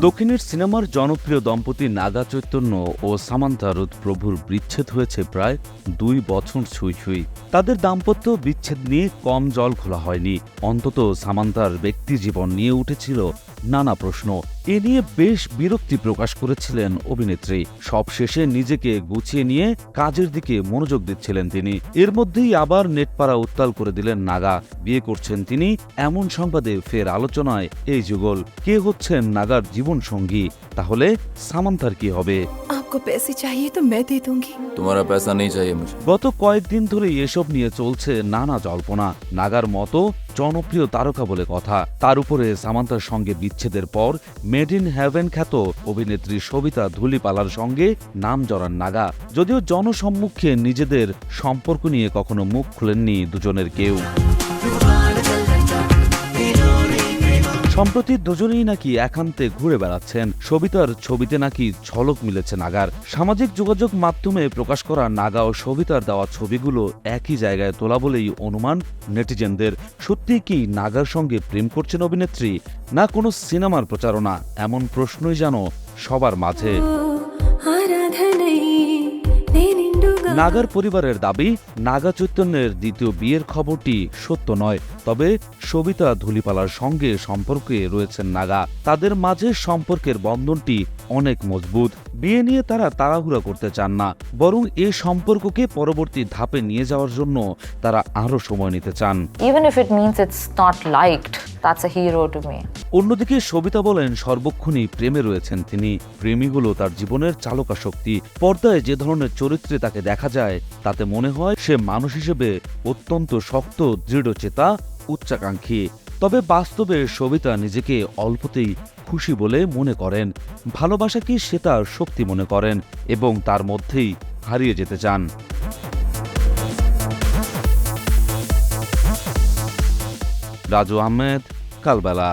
দক্ষিণের সিনেমার জনপ্রিয় দম্পতি নাগা চৈতন্য ও সামান্তা রুদ প্রভুর বিচ্ছেদ হয়েছে প্রায় দুই বছর ছুঁই ছুঁই। তাদের দাম্পত্য বিচ্ছেদ নিয়ে কম জল খোলা হয়নি। অন্তত সামান্তার ব্যক্তি জীবন নিয়ে উঠেছিল নানা প্রশ্ন। এ নিয়ে বেশ বিরক্তি প্রকাশ করেছিলেন অভিনেত্রী। সবশেষে নিজেকে গুছিয়ে নিয়ে কাজের দিকে মনোযোগ দিচ্ছিলেন তিনি। এর মধ্যেই আবার নেটপাড়া উত্তাল করে দিলেন নাগা। বিয়ে করছেন তিনি এমন সংবাদে ফের আলোচনায় এই যুগল। কে হচ্ছেন নাগার জীবন সঙ্গী তাহলে সামান্তার কি হবে? आपको पैसे चाहिए तो मैं दे दूंगी तुम्हारा पैसा नहीं चाहिए मुझे গত কয়েকদিন ধরেই এসব নিয়ে চলছে নানা জল্পনা নাগার মতো জনপ্রিয় তারকা বলে কথা তার উপরে সামান্তার সঙ্গে বিচ্ছেদের পর মেড ইন হ্যাভেন খ্যাত অভিনেত্রী সবিতা ধুলিপালার সঙ্গে নাম জড়ান নাগা যদিও জনসম্মুখে নিজেদের সম্পর্ক নিয়ে কখনো মুখ খুলেননি দুজনের কেউ সম্প্রতি দুজনেই নাকি একান্তে ঘুরে বেড়াচ্ছেন। সবিতার ছবিতে নাকি ঝলক মিলেছে নাগার। সামাজিক যোগাযোগ মাধ্যমে প্রকাশ করা নাগা ও সবিতার দেওয়া ছবিগুলো একই জায়গায় তোলা বলেই অনুমান নেটিজেনদের। সত্যি কি নাগার সঙ্গে প্রেম করছেন অভিনেত্রী, না কোনো সিনেমার প্রচারণা? এমন প্রশ্নই যেন সবার মাঝে। নাগার পরিবারের দাবি, নাগা চৈতন্যের দ্বিতীয় বিয়ের খবরটি সত্য নয়। তবে সবিতা ধুলিপালার সঙ্গে সম্পর্কে রয়েছেন নাগা। তাদের মাঝে সম্পর্কের বন্ধনটি অনেক মজবুত। বিয়ে নিয়ে তারা তাড়াহুড়া করতে চান না। বরং এ সম্পর্ককে পরবর্তী ধাপে নিয়ে যাওয়ার জন্য তারা আরও সময় নিতে চান। Even if it means it's not liked that's a hero to me. অন্যদিকে সবিতা বলেন, সর্বক্ষণই প্রেমে রয়েছেন তিনি। প্রেমী হলো তার জীবনের চালকা শক্তি। পর্দায় যে ধরনের চরিত্রে তাকে দেখা যায়, তাতে মনে হয় সে মানুষ হিসেবে অত্যন্ত শক্ত, দৃঢ়চেতা, উচ্চাকাঙ্ক্ষী। তবে বাস্তবে সবিতা নিজেকে অল্পতেই খুশি বলে মনে করেন। ভালোবাসাকে সে তার শক্তি মনে করেন এবং তার মধ্যেই হারিয়ে যেতে চান। রাজু আহমেদ কালবেলা।